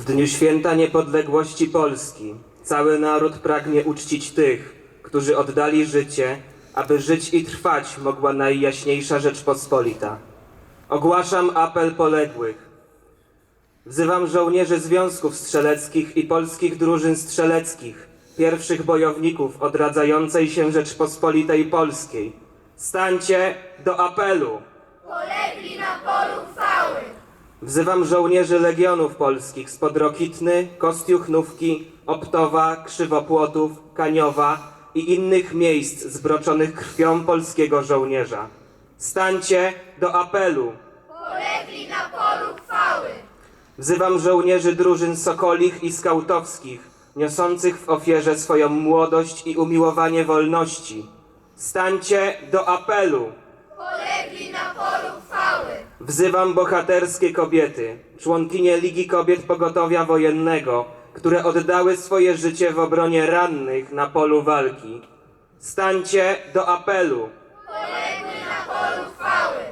W dniu święta niepodległości Polski cały naród pragnie uczcić tych, którzy oddali życie, aby żyć i trwać mogła Najjaśniejsza Rzeczpospolita. Ogłaszam apel poległych. Wzywam żołnierzy związków strzeleckich i polskich drużyn strzeleckich, pierwszych bojowników odradzającej się Rzeczpospolitej Polskiej. Stańcie do apelu! Polegli na polu. Wzywam żołnierzy Legionów Polskich spod Rokitny, Kostiuchnówki, Optowa, Krzywopłotów, Kaniowa i innych miejsc zbroczonych krwią polskiego żołnierza. Stańcie do apelu! Polegli na polu chwały. Wzywam żołnierzy drużyn sokolich i skautowskich, niosących w ofierze swoją młodość i umiłowanie wolności. Stańcie do apelu! Polegli na polu chwały. Wzywam bohaterskie kobiety, członkinie Ligi Kobiet Pogotowia Wojennego, które oddały swoje życie w obronie rannych na polu walki. Stańcie do apelu! Polegli na polu chwały.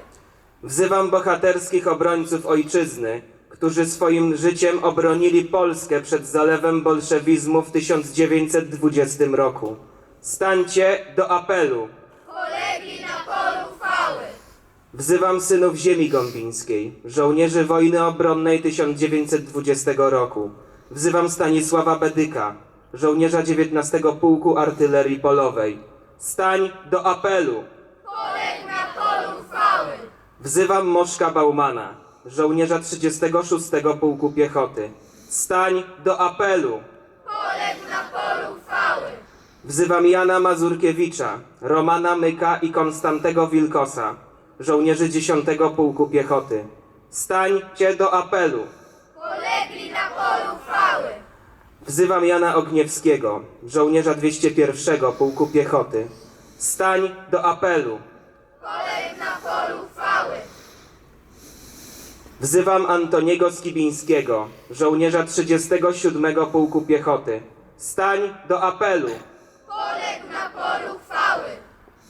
Wzywam bohaterskich obrońców ojczyzny, którzy swoim życiem obronili Polskę przed zalewem bolszewizmu w 1920 roku. Stańcie do apelu! Wzywam synów ziemi gąbińskiej, żołnierzy wojny obronnej 1920 roku. Wzywam Stanisława Bedyka, żołnierza 19 Pułku Artylerii Polowej. Stań do apelu! Na polu chwały. Wzywam Moszka Baumana, żołnierza 36 Pułku Piechoty. Stań do apelu! Na polu chwały. Wzywam Jana Mazurkiewicza, Romana Myka i Konstantego Wilkosa, żołnierzy 10 Pułku Piechoty. Stańcie do apelu! Polegli na polu chwały. Wzywam Jana Ogniewskiego, żołnierza 201 Pułku Piechoty. Stań do apelu! Polegli na polu chwały. Wzywam Antoniego Skibińskiego, żołnierza 37 Pułku Piechoty. Stań do apelu! Polegli na polu chwały.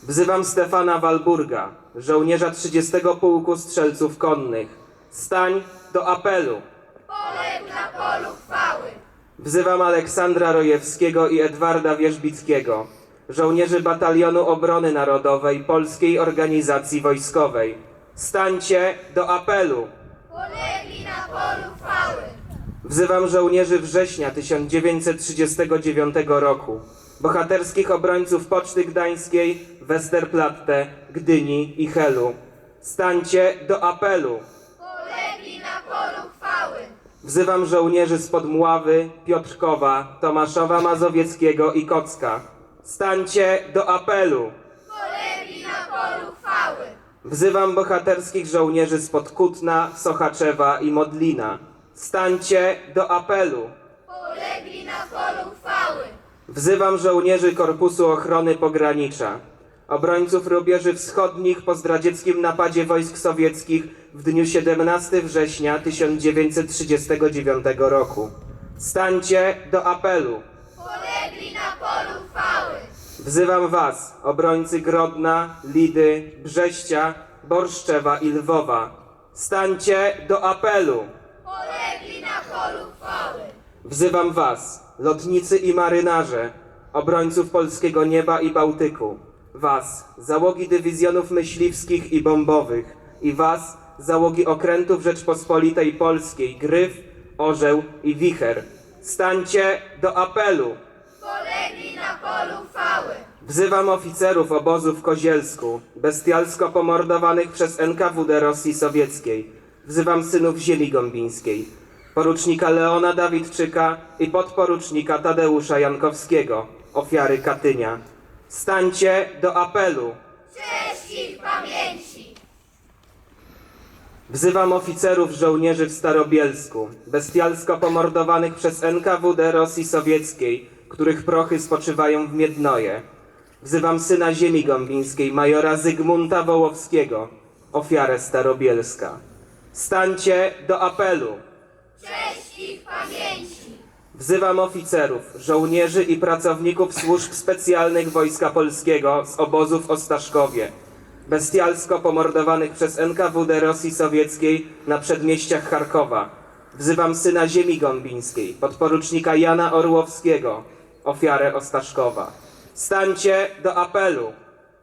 Wzywam Stefana Walburga, żołnierza 30 Pułku Strzelców Konnych. Stań do apelu! Polegli na polu chwały. Wzywam Aleksandra Rojewskiego i Edwarda Wierzbickiego, żołnierzy Batalionu Obrony Narodowej Polskiej Organizacji Wojskowej. Stańcie do apelu! Polegli na polu chwały. Wzywam żołnierzy września 1939 roku, bohaterskich obrońców Poczty Gdańskiej, Westerplatte, Gdyni i Helu. Stańcie do apelu! Polegli na polu chwały. Wzywam żołnierzy spod Mławy, Piotrkowa, Tomaszowa Mazowieckiego i Kocka. Stańcie do apelu! Polegli na polu chwały. Wzywam bohaterskich żołnierzy spod Kutna, Sochaczewa i Modlina. Stańcie do apelu! Polegli na polu chwały. Wzywam żołnierzy Korpusu Ochrony Pogranicza, obrońców rubieży wschodnich po zdradzieckim napadzie wojsk sowieckich w dniu 17 września 1939 roku. Stańcie do apelu! Polegli na polu chwały. Wzywam Was, obrońcy Grodna, Lidy, Brześcia, Borszczewa i Lwowa. Stańcie do apelu! Polegli na polu chwały. Wzywam Was, lotnicy i marynarze, obrońców polskiego nieba i Bałtyku. Was, załogi dywizjonów myśliwskich i bombowych. I Was, załogi okrętów Rzeczpospolitej Polskiej, Gryf, Orzeł i Wicher. Stańcie do apelu! Polegli na polu chwały. Wzywam oficerów obozu w Kozielsku, bestialsko pomordowanych przez NKWD Rosji Sowieckiej. Wzywam synów ziemi gąbińskiej, porucznika Leona Dawidczyka i podporucznika Tadeusza Jankowskiego, ofiary Katynia. Stańcie do apelu! Cześć ich pamięci. Wzywam oficerów żołnierzy w Starobielsku, bestialsko pomordowanych przez NKWD Rosji Sowieckiej, których prochy spoczywają w Miednoje. Wzywam syna ziemi gąbińskiej, majora Zygmunta Wołowskiego, ofiarę Starobielska. Stańcie do apelu! Ich pamięci. Wzywam oficerów, żołnierzy i pracowników służb specjalnych Wojska Polskiego z obozu w Ostaszkowie, bestialsko pomordowanych przez NKWD Rosji Sowieckiej na przedmieściach Charkowa. Wzywam syna ziemi gąbińskiej, podporucznika Jana Orłowskiego, ofiarę Ostaszkowa. Stańcie do apelu.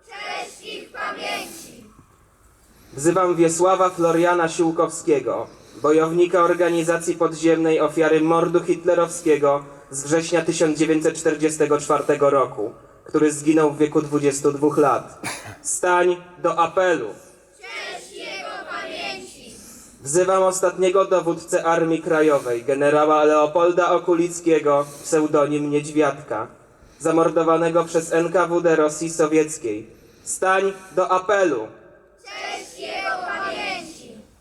Cześć ich pamięci. Wzywam Wiesława Floriana Siłkowskiego, bojownika organizacji podziemnej ofiary mordu hitlerowskiego z września 1944 roku, który zginął w wieku 22 lat. Stań do apelu. Cześć jego pamięci. Wzywam ostatniego dowódcę Armii Krajowej, generała Leopolda Okulickiego, pseudonim Niedźwiadka, zamordowanego przez NKWD Rosji Sowieckiej. Stań do apelu.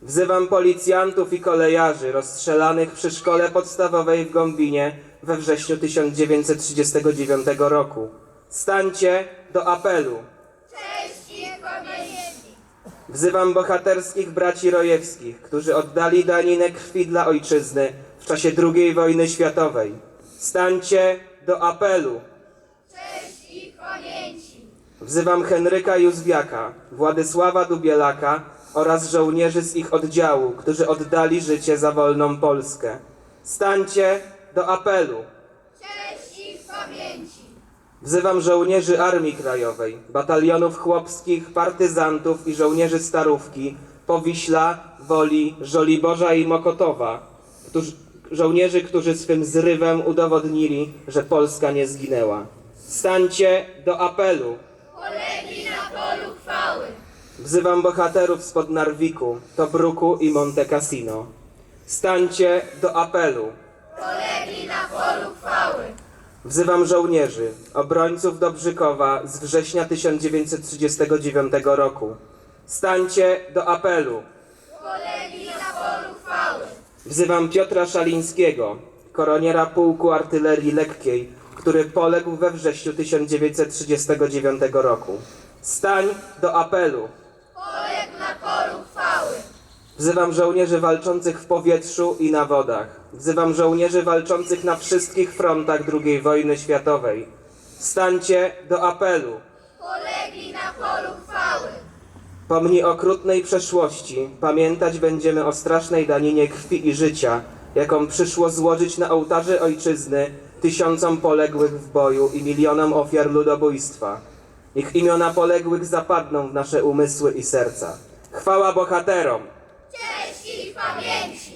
Wzywam policjantów i kolejarzy rozstrzelanych przy szkole podstawowej w Gąbinie we wrześniu 1939 roku. Stańcie do apelu. Wzywam bohaterskich braci Rojewskich, którzy oddali daninę krwi dla ojczyzny w czasie II wojny światowej. Stańcie do apelu. Wzywam Henryka Józwiaka, Władysława Dubielaka oraz żołnierzy z ich oddziału, którzy oddali życie za wolną Polskę. Stańcie do apelu. Cześć ich pamięci. Wzywam żołnierzy Armii Krajowej, batalionów chłopskich, partyzantów i żołnierzy Starówki, Powiśla, Woli, Żoliborza i Mokotowa, którzy, żołnierzy, którzy swym zrywem udowodnili, że Polska nie zginęła. Stańcie do apelu. Polegli na polu chwały. Wzywam bohaterów spod Narwiku, Tobruku i Monte Cassino. Stańcie do apelu. Polegli na polu chwały. Wzywam żołnierzy, obrońców Dobrzykowa z września 1939 roku. Stańcie do apelu. Polegli na polu chwały. Wzywam Piotra Szalińskiego, koroniera pułku artylerii lekkiej, który poległ we wrześniu 1939 roku. Stań do apelu. Poległ na polu chwały. Wzywam żołnierzy walczących w powietrzu i na wodach. Wzywam żołnierzy walczących na wszystkich frontach II wojny światowej. Stańcie do apelu. Polegli na polu chwały. Pomni okrutnej przeszłości, pamiętać będziemy o strasznej daninie krwi i życia, jaką przyszło złożyć na ołtarze ojczyzny tysiącom poległych w boju i milionom ofiar ludobójstwa. Niech imiona poległych zapadną w nasze umysły i serca. Chwała bohaterom! Cześć ich pamięci.